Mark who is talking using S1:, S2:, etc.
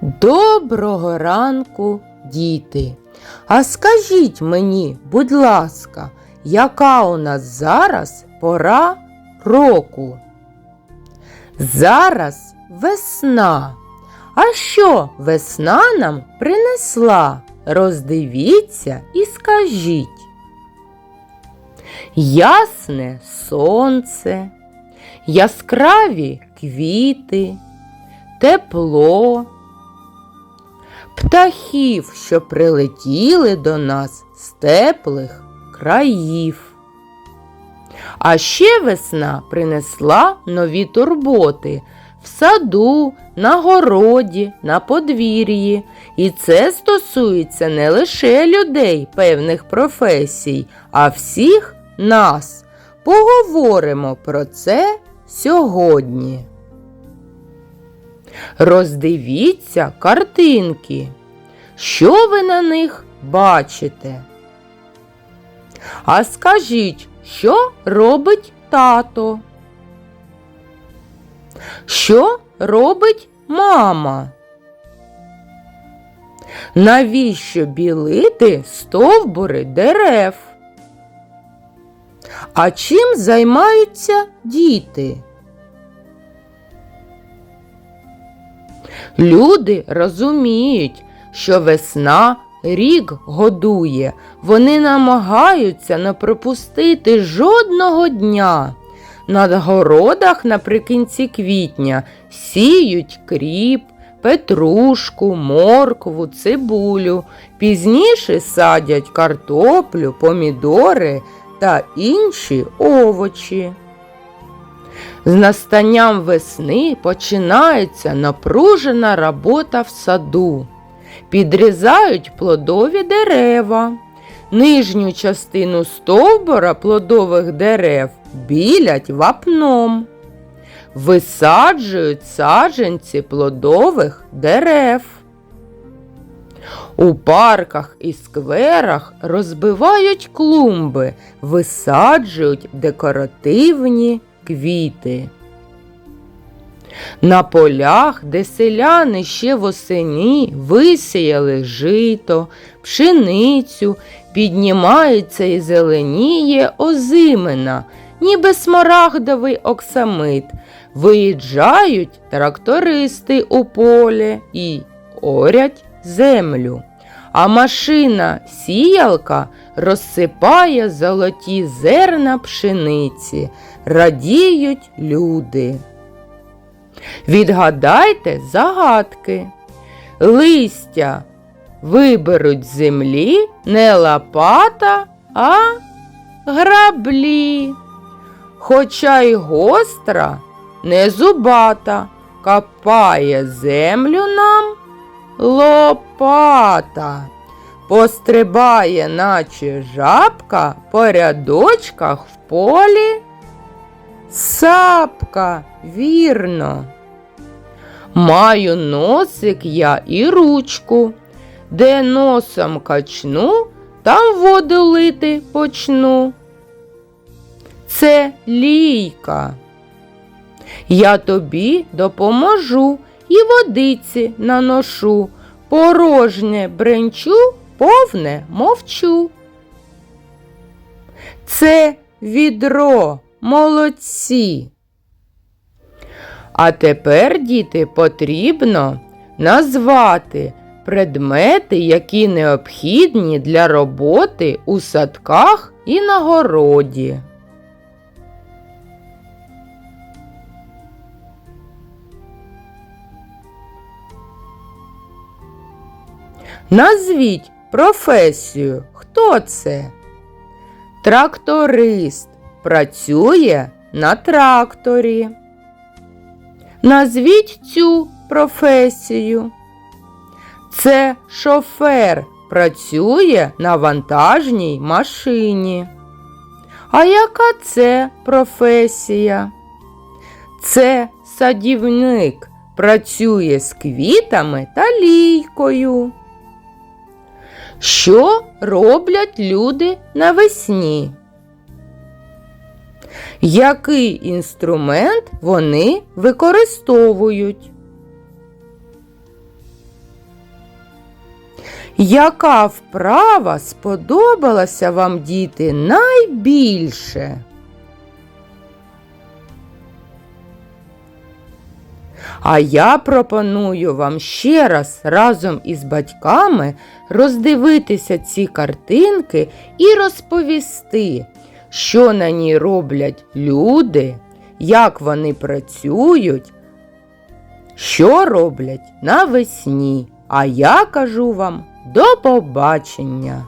S1: Доброго ранку, діти. А скажіть мені, будь ласка, яка у нас зараз пора року? Зараз весна. А що весна нам принесла? Роздивіться і скажіть. Ясне сонце, яскраві квіти, тепло, птахів, що прилетіли до нас з теплих країв. А ще весна принесла нові турботи в саду, на городі, на подвір'ї. І це стосується не лише людей певних професій, а всіх нас. Поговоримо про це сьогодні. Роздивіться картинки. Що ви на них бачите? А скажіть, що робить тато? Що робить мама? Навіщо білити стовбури дерев? А чим займаються діти? Люди розуміють, що весна рік годує, вони намагаються не пропустити жодного дня. На городах наприкінці квітня сіють кріп, петрушку, моркву, цибулю, пізніше садять картоплю, помідори та інші овочі. З настанням весни починається напружена робота в саду. Підрізають плодові дерева. Нижню частину стовбура плодових дерев білять вапном. Висаджують саджанці плодових дерев. У парках і скверах розбивають клумби, висаджують декоративні квіти. На полях, де селяни ще восені висіяли жито, пшеницю, піднімається і зеленіє озимина, ніби смарагдовий оксамит. Виїжджають трактористи у поле і орять землю. А машина сіялка розсипає золоті зерна пшениці, радіють люди. Відгадайте загадки. Листя виберуть з землі не лопата, а граблі. Хоча й гостра, не зубата, копає землю нам лопата. Пострибає, наче жабка, по рядочках в полі. Сапка, вірно. Маю носик я і ручку, де носом качну, там воду лити почну. Це лійка. Я тобі допоможу і водиці наношу, порожнє бренчу, повне мовчу. Це відро, молодці. А тепер, діти, потрібно назвати предмети, які необхідні для роботи у садках і на городі. Назвіть професію. Хто це? Тракторист працює на тракторі. Назвіть цю професію. Це шофер працює на вантажній машині. А яка це професія? Це садівник працює з квітами та лійкою. Що роблять люди навесні? Який інструмент вони використовують? Яка вправа сподобалася вам діти найбільше? А я пропоную вам ще раз разом із батьками роздивитися ці картинки і розповісти, що на ній роблять люди, як вони працюють, що роблять навесні. А я кажу вам до побачення!